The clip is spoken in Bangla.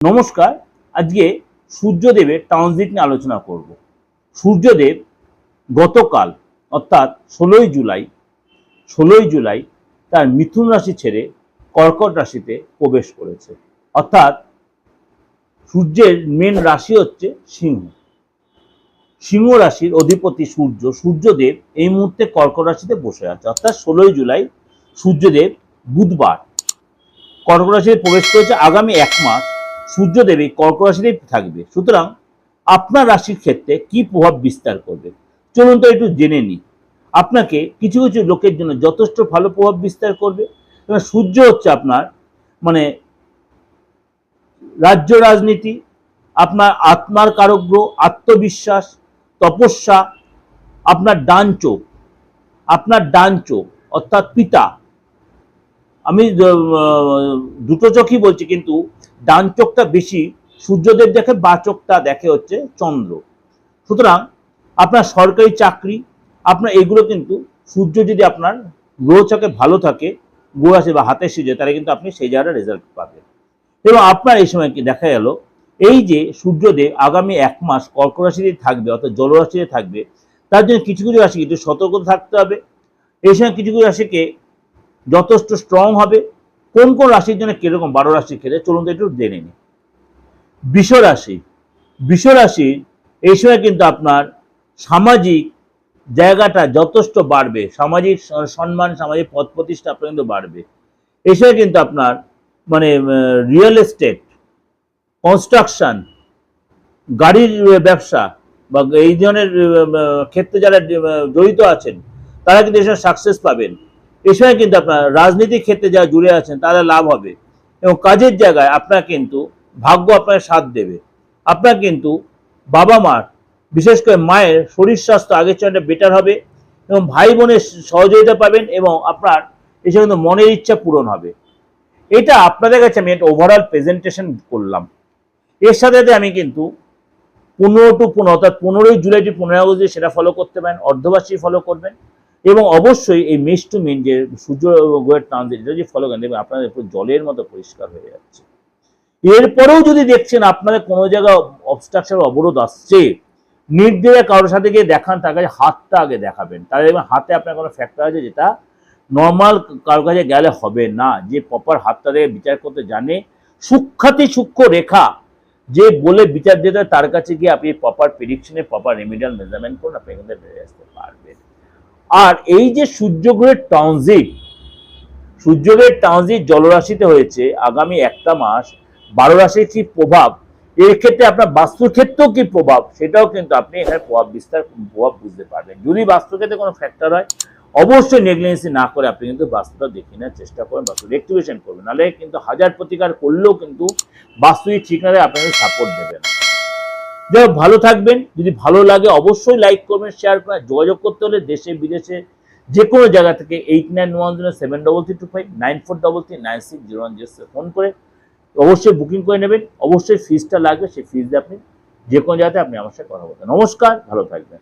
নমস্কার, আজকে সূর্যদেবের ট্রানজিট নিয়ে আলোচনা করব। সূর্যদেব গতকাল, অর্থাৎ ষোলোই জুলাই ষোলোই জুলাই তার মিথুন রাশি ছেড়ে কর্কট রাশিতে প্রবেশ করেছে। অর্থাৎ সূর্যের মেন রাশি হচ্ছে সিংহ। সিংহ রাশির অধিপতি সূর্য, সূর্যদেব এই মুহূর্তে কর্কট রাশিতে বসে আছে। অর্থাৎ ষোলোই জুলাই সূর্যদেব বুধবার কর্কট রাশিতে প্রবেশ করেছে আগামী এক মাস সূর্যদেব কর্ক রাশিতেই থাকবে। সুতরাং আপনার রাশির ক্ষেত্রে কি প্রভাব বিস্তার করবে? চলুন তো একটু জেনে নিই আপনাকে কিছু কিছু লোকের জন্য যথেষ্ট ভালো প্রভাব বিস্তার করবে। সূর্য হচ্ছে আপনার মানে রাজ্য রাজনীতি, আপনার আত্মার কারগ্র আত্মবিশ্বাস, তপস্যা, আপনার ডান চোখ, আপনার ডান চোখ, অর্থাৎ পিতা। আমি দুটো চোখই বলছি, কিন্তু ডান চোখটা বেশি, সূর্যদেব দেখে বা চোখটা দেখে হচ্ছে চন্দ্র। সুতরাং আপনার সরকারি চাকরি, আপনার এগুলো কিন্তু সূর্য যদি আপনার গ্রহচকে ভালো থাকে, গ্রহ আছে বা হাতে সিজে তাহলে কিন্তু আপনি সেই জায়গায় রেজাল্ট পাবেন। এবং আপনার এই সময় কি দেখা গেল, এই যে সূর্যদেব আগামী এক মাস কর্ক রাশিতে থাকবে, অর্থাৎ জলরাশিতে থাকবে, তার জন্য কিছু কিছু রাশি কিন্তু সতর্ক থাকতে হবে। এই সময় কিছু কিছু রাশিকে যথেষ্ট স্ট্রং হবে কোন কোন রাশির জন্য কীরকম বারো রাশির ক্ষেত্রে, চলুন তো একটু জেনে নিই। বিষ রাশি বিষ রাশি, এই সময় কিন্তু আপনার সামাজিক জায়গাটা যথেষ্ট বাড়বে। সামাজিক সম্মান, সামাজিক পদ প্রতিষ্ঠা আপনার কিন্তু বাড়বে। এই সময় কিন্তু আপনার মানে রিয়েল এস্টেট কনস্ট্রাকশন গাড়ির ব্যবসা বা এই ধরনের ক্ষেত্রে যারা জড়িত আছেন, তারা কিন্তু এসব সাকসেস পাবেন। এই সময় কিন্তু আপনার রাজনীতির ক্ষেত্রে যারা জুড়ে আছেন তারা লাভ হবে। এবং কাজের জায়গায় আপনার কিন্তু ভাগ্য আপনার সাথ দেবে। আপনার কিন্তু বাবা মার, বিশেষ করে মায়ের শরীর স্বাস্থ্য আগের চেয়ে বেটার হবে এবং ভাই বোনের সহযোগিতা পাবেন এবং আপনার এসে কিন্তু মনের ইচ্ছা পূরণ হবে। এটা আপনাদের কাছে আমি একটা ওভারঅল প্রেজেন্টেশন করলাম। এর সাথে সাথে আমি কিন্তু পনেরো টু পনেরো, অর্থাৎ পনেরোই জুলাই টু পনেরো আগস্ট সেটা ফলো করতে পারেন, অর্ধবার্ষিক ফলো করবেন। এবং অবশ্যই এই মেষ টু মিন যে সূর্য গ্রহের ট্রানজিট এটা যদি ফলো করেন, দেখবেন আপনাদের পুরো জলের মতো পরিষ্কার হয়ে যাচ্ছে। এরপরেও যদি দেখছেন আপনাদের কোনো জায়গায় অবস্ট্রাকশন অবরোধ আসছে নির্দেশে কারোর সাথে গিয়ে দেখান, তার কাছে হাতটা আগে দেখাবেন। তাহলে দেখবেন হাতে আপনার কোনো ফ্যাক্টর আছে যেটা নর্মাল কারোর কাছে গেলে হবে না। যে প্রপার হাতটা দিয়ে বিচার করতে জানে সূক্ষাতি সূক্ষ্ম রেখা যে বলে বিচার দিতে, তার কাছে গিয়ে আপনি প্রপার প্রিডিকশনে প্রপার রেমিডিয়াল মেজারমেন্ট করুন, আপনি এখান থেকে বেরিয়ে আসতে পারবেন। আর এই যে সূর্যগ্রহের ট্রানজিট সূর্যগ্রহের ট্রানজিট জলরাশিতে হয়েছে আগামী একটা মাস, বারো রাশির কি প্রভাব? এর ক্ষেত্রে আপনার বাস্তুর ক্ষেত্রেও কি প্রভাব? সেটাও কিন্তু আপনি এখানে প্রভাব বিস্তার, প্রভাব বুঝতে পারবেন। যদি বাস্তু ক্ষেত্রে কোনো ফ্যাক্টর হয়, অবশ্যই নেগলিজেন্সি না করে আপনি কিন্তু বাস্তুটা দেখে নেওয়ার চেষ্টা করবেন, বাস্তু রেক্টিভেশন করবেন। নাহলে কিন্তু হাজার প্রতিকার করলেও কিন্তু বাস্তুই ঠিক না আপনাকে সাপোর্ট দেবে না। যাই ভালো থাকবেন। যদি ভালো লাগে, অবশ্যই লাইক করবেন শেয়ার করবেন যোগাযোগ করতে হলে দেশে, বিদেশে যে কোনো জায়গা থেকে eight nine one zero seven double three two five nine four double three nine six zero one zero phone করে অবশ্যই বুকিং করে নেবেন। অবশ্যই ফিজটা লাগবে, সেই ফিজ দিয়ে আপনি যে কোনো জায়গাতে আপনি আমার সাথে কথা বলবেন। নমস্কার, ভালো থাকবেন।